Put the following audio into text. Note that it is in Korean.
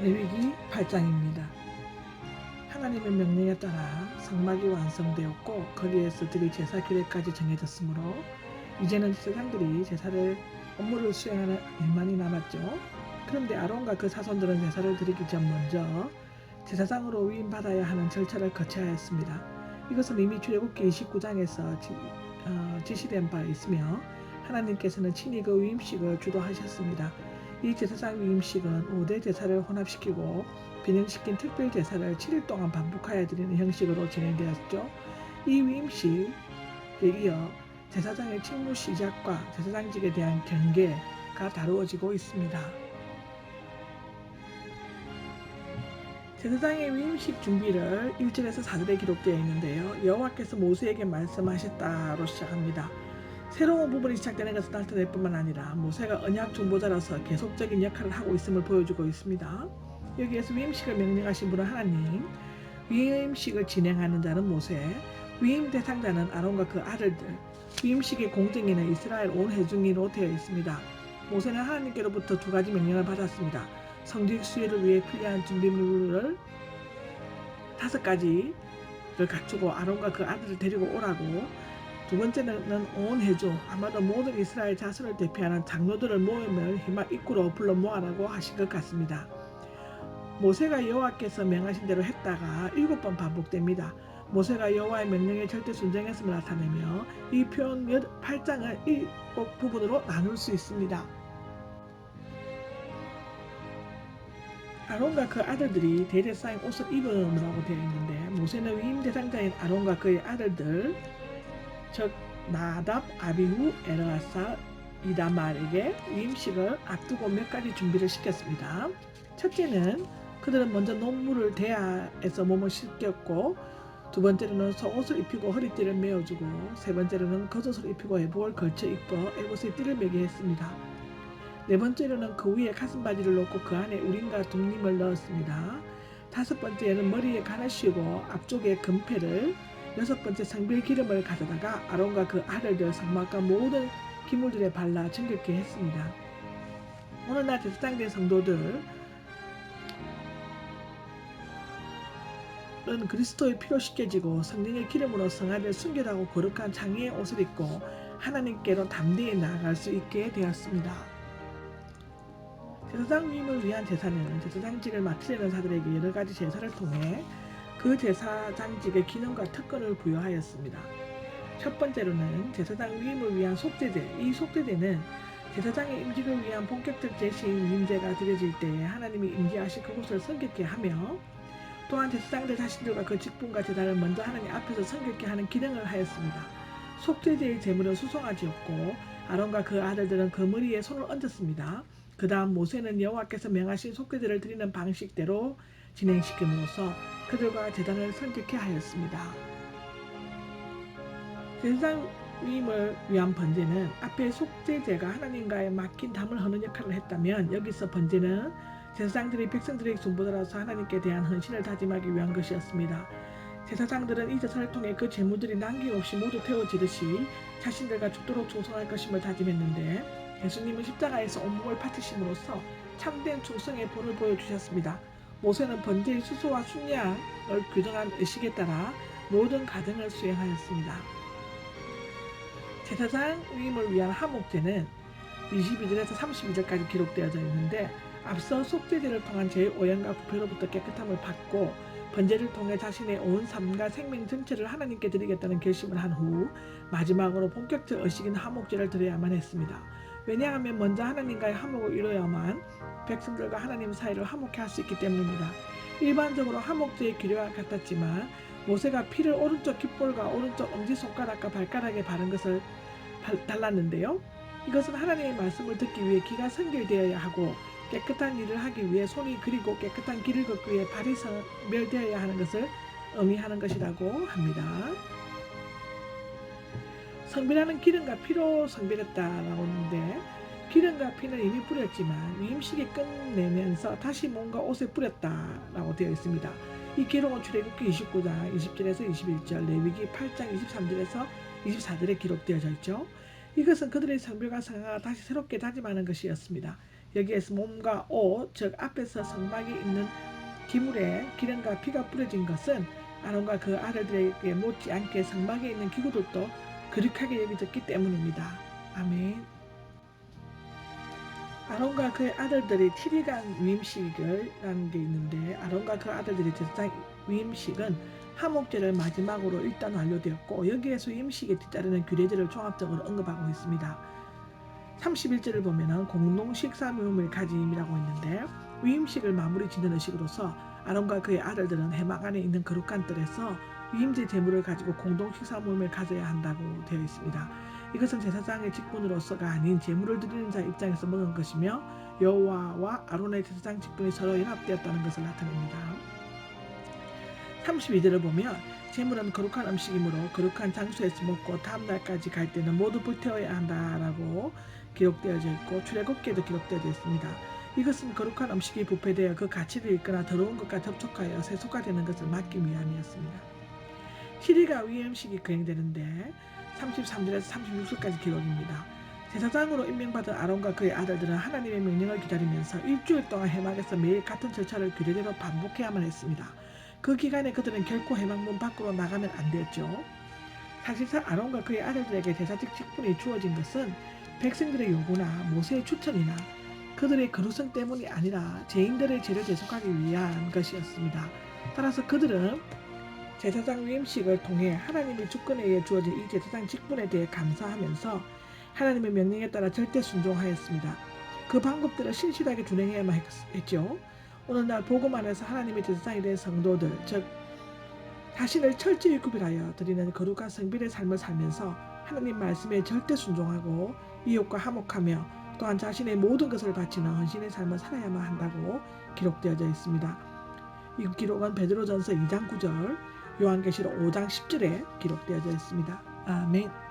레위기 8장입니다. 하나님의 명령에 따라 성막이 완성되었고 거기에서 드릴 제사 기례까지 정해졌으므로 이제는 세상들이 제사를 업무를 수행하는 일만이 남았죠. 그런데 아론과 그 사손들은 제사를 드리기 전 먼저 제사장으로 위임받아야 하는 절차를 거쳐야 했습니다. 이것은 이미 출애굽기 29장에서 지, 어, 지시된 바 있으며 하나님께서는 친히 그 위임식을 주도하셨습니다. 이 제사장 위임식은 5대 제사를 혼합시키고 변형시킨 특별 제사를 7일 동안 반복하여 드리는 형식으로 진행되었죠. 이 위임식에 이어 제사장의 직무 시작과 제사장직에 대한 경계가 다루어지고 있습니다. 제사장의 위임식 준비를 1절에서 4절에 기록되어 있는데요. 여호와께서 모세에게 말씀하셨다로 시작합니다. 새로운 부분이 시작되는 것은 나타낼 뿐만 아니라 모세가 언약 중보자로서 계속적인 역할을 하고 있음을 보여주고 있습니다. 여기에서 위임식을 명령하신 분은 하나님, 위임식을 진행하는 자는 모세, 위임 대상자는 아론과 그 아들들, 위임식의 공증인은 이스라엘 온 회중이로 되어 있습니다. 모세는 하나님께로부터 두 가지 명령을 받았습니다. 성직 수혜를 위해 필요한 준비물을 다섯 가지를 갖추고 아론과 그 아들을 데리고 오라고 두 번째는 온 해조 아마도 모든 이스라엘 자손을 대표하는 장로들을 모임을 희망 입구로 불러 모아라고 하신 것 같습니다. 모세가 여호와께서 명하신 대로 했다가 일곱 번 반복됩니다. 모세가 여호와의 명령에 절대 순종했음을 나타내며 이 표현 8장을 일곱 부분으로 나눌 수 있습니다. 아론과 그 아들들이 대제사장 옷을 입음이라고 되어 있는데 모세는 위임 대상자인 아론과 그의 아들들 즉 나답, 아비후, 에르아사, 이다말에게 위임식을 앞두고 몇 가지 준비를 시켰습니다. 첫째는 그들은 먼저 논물을 대야에서 몸을 씻겼고 두 번째로는 속옷을 입히고 허리띠를 메어주고 세 번째로는 겉옷을 입히고 애복을 걸쳐 입고 애봇에 띠를 매게 했습니다. 네 번째로는 그 위에 가슴바지를 놓고 그 안에 우린과 둠림을 넣었습니다. 다섯 번째는 머리에 가을 씌우고 앞쪽에 금패를 여섯 번째 성별 기름을 가져다가 아론과 그 아들들 성막과 모든 기물들에 발라 정결케 했습니다. 오늘날 제사장된 성도들 은 그리스도의 피로 씻겨지고 성령의 기름으로 성화를 순결하고 거룩한 장애의 옷을 입고 하나님께로 담대히 나아갈 수 있게 되었습니다. 제사장 위임을 위한 제사는 제사장직을 맡으려는 자들에게 여러 가지 제사를 통해 그 제사장직의 기능과 특권을 부여하였습니다. 첫 번째로는 제사장 위임을 위한 속죄제. 이 속죄제는 제사장의 임직을 위한 본격적 제시인 위임제가 드려질 때에 하나님이 임재하실 그곳을 성결케 하며 또한 제사장들 자신들과 그 직분과 제단을 먼저 하나님 앞에서 성결케 하는 기능을 하였습니다. 속죄제의 제물은 수송아지였고 아론과 그 아들들은 그 머리에 손을 얹었습니다. 그 다음 모세는 여호와께서 명하신 속죄제를 드리는 방식대로 진행시킴으로써 그들과 재단을 선택케 하였습니다. 제사장임을 위한 번제는 앞에 속죄제가 하나님과의 막힌 담을 허는 역할을 했다면 여기서 번제는 제사장들이 백성들의 중보자로서 하나님께 대한 헌신을 다짐하기 위한 것이었습니다. 제사장들은 이 제사를 통해 그 제물들이 남김없이 모두 태워지듯이 자신들과 죽도록 충성할 것임을 다짐했는데 예수님은 십자가에서 온몸을 파티심으로써 참된 충성의 본을 보여주셨습니다. 모세는 번제의 수소와 순양을 규정한 의식에 따라 모든 가정을 수행하였습니다. 제사장 위임을 위한 하목제는 22절에서 32절까지 기록되어져 있는데 앞서 속죄제를 통한 제5연과 부패로부터 깨끗함을 받고 번제를 통해 자신의 온 삶과 생명 전체를 하나님께 드리겠다는 결심을 한 후 마지막으로 본격적 의식인 하목제를 드려야만 했습니다. 왜냐하면 먼저 하나님과의 하목을 이루어야만 백성들과 하나님 사이를 화목케 할 수 있기 때문입니다. 일반적으로 화목제의 규례와 같았지만 모세가 피를 오른쪽 깃볼과 오른쪽 엄지손가락과 발가락에 바른 것을 달랐는데요. 이것은 하나님의 말씀을 듣기 위해 귀가 선결되어야 하고 깨끗한 일을 하기 위해 손이 그리고 깨끗한 길을 걷기 위해 발이 선멸되어야 하는 것을 의미하는 것이라고 합니다. 성별하는 기름과 피로 성별했다라고 하는데 기름과 피는 이미 뿌렸지만 위임식이 끝내면서 다시 뭔가 옷에 뿌렸다라고 되어 있습니다. 이 기록은 출애굽기 29장 20절에서 21절, 레위기 8장 23절에서 24절에 기록되어져 있죠. 이것은 그들의 성별과 성화가 다시 새롭게 다짐하는 것이었습니다. 여기에서 몸과 옷, 즉 앞에서 성막이 있는 기물에 기름과 피가 뿌려진 것은 아론과 그 아들들에게 못지않게 성막에 있는 기구들도 그릇하게 여겨졌기 때문입니다. 아멘. 아론과 그의 아들들이 7일간 위임식이라는 게 있는데 아론과 그 아들들이 제사장 위임식은 하목제를 마지막으로 일단 완료되었고 여기에서 위임식에 뒤따르는 규례들을 종합적으로 언급하고 있습니다. 31절을 보면은 공동 식사 모임을 가짐이라고 있는데 위임식을 마무리 짓는 의식으로서 아론과 그의 아들들은 해막 안에 있는 거룩한 뜰에서 위임제 제물을 가지고 공동 식사 모임을 가져야 한다고 되어 있습니다. 이것은 제사장의 직분으로서가 아닌 제물을 드리는 자 입장에서 먹은 것이며 여호와와 아론의 제사장 직분이 서로 연합되었다는 것을 나타냅니다. 32절을 보면 제물은 거룩한 음식이므로 거룩한 장소에서 먹고 다음 날까지 갈 때는 모두 불태워야 한다라고 기록되어져 있고 출애굽기에도 기록되어져 있습니다. 이것은 거룩한 음식이 부패되어 그 가치를 잃거나 더러운 것과 접촉하여 세속화되는 것을 막기 위함이었습니다. 7일가 위임식이 거행되는데 33절에서 36절까지 기록입니다. 제사장으로 임명받은 아론과 그의 아들들은 하나님의 명령을 기다리면서 일주일 동안 해막에서 매일 같은 절차를 규례대로 반복해야만 했습니다. 그 기간에 그들은 결코 해막문 밖으로 나가면 안 되었죠. 사실상 아론과 그의 아들들에게 제사직 직분이 주어진 것은 백성들의 요구나 모세의 추천이나 그들의 거룩성 때문이 아니라 죄인들의 죄를 제속하기 위한 것이었습니다. 따라서 그들은 제사장 위임식을 통해 하나님의 주권에 의해 주어진 이 제사장 직분에 대해 감사하면서 하나님의 명령에 따라 절대 순종하였습니다. 그 방법들을 신실하게 준행해야만 했- 했죠. 오늘날 복음 안에서 하나님의 제사장이 된 성도들, 즉 자신을 철저히 구별하여 드리는 거룩한 성별의 삶을 살면서 하나님 말씀에 절대 순종하고 이웃과 화목하며 또한 자신의 모든 것을 바치는 헌신의 삶을 살아야만 한다고 기록되어져 있습니다. 이 기록은 베드로전서 2장 9절, 요한계시록 5장 10절에 기록되어져 있습니다. 아멘.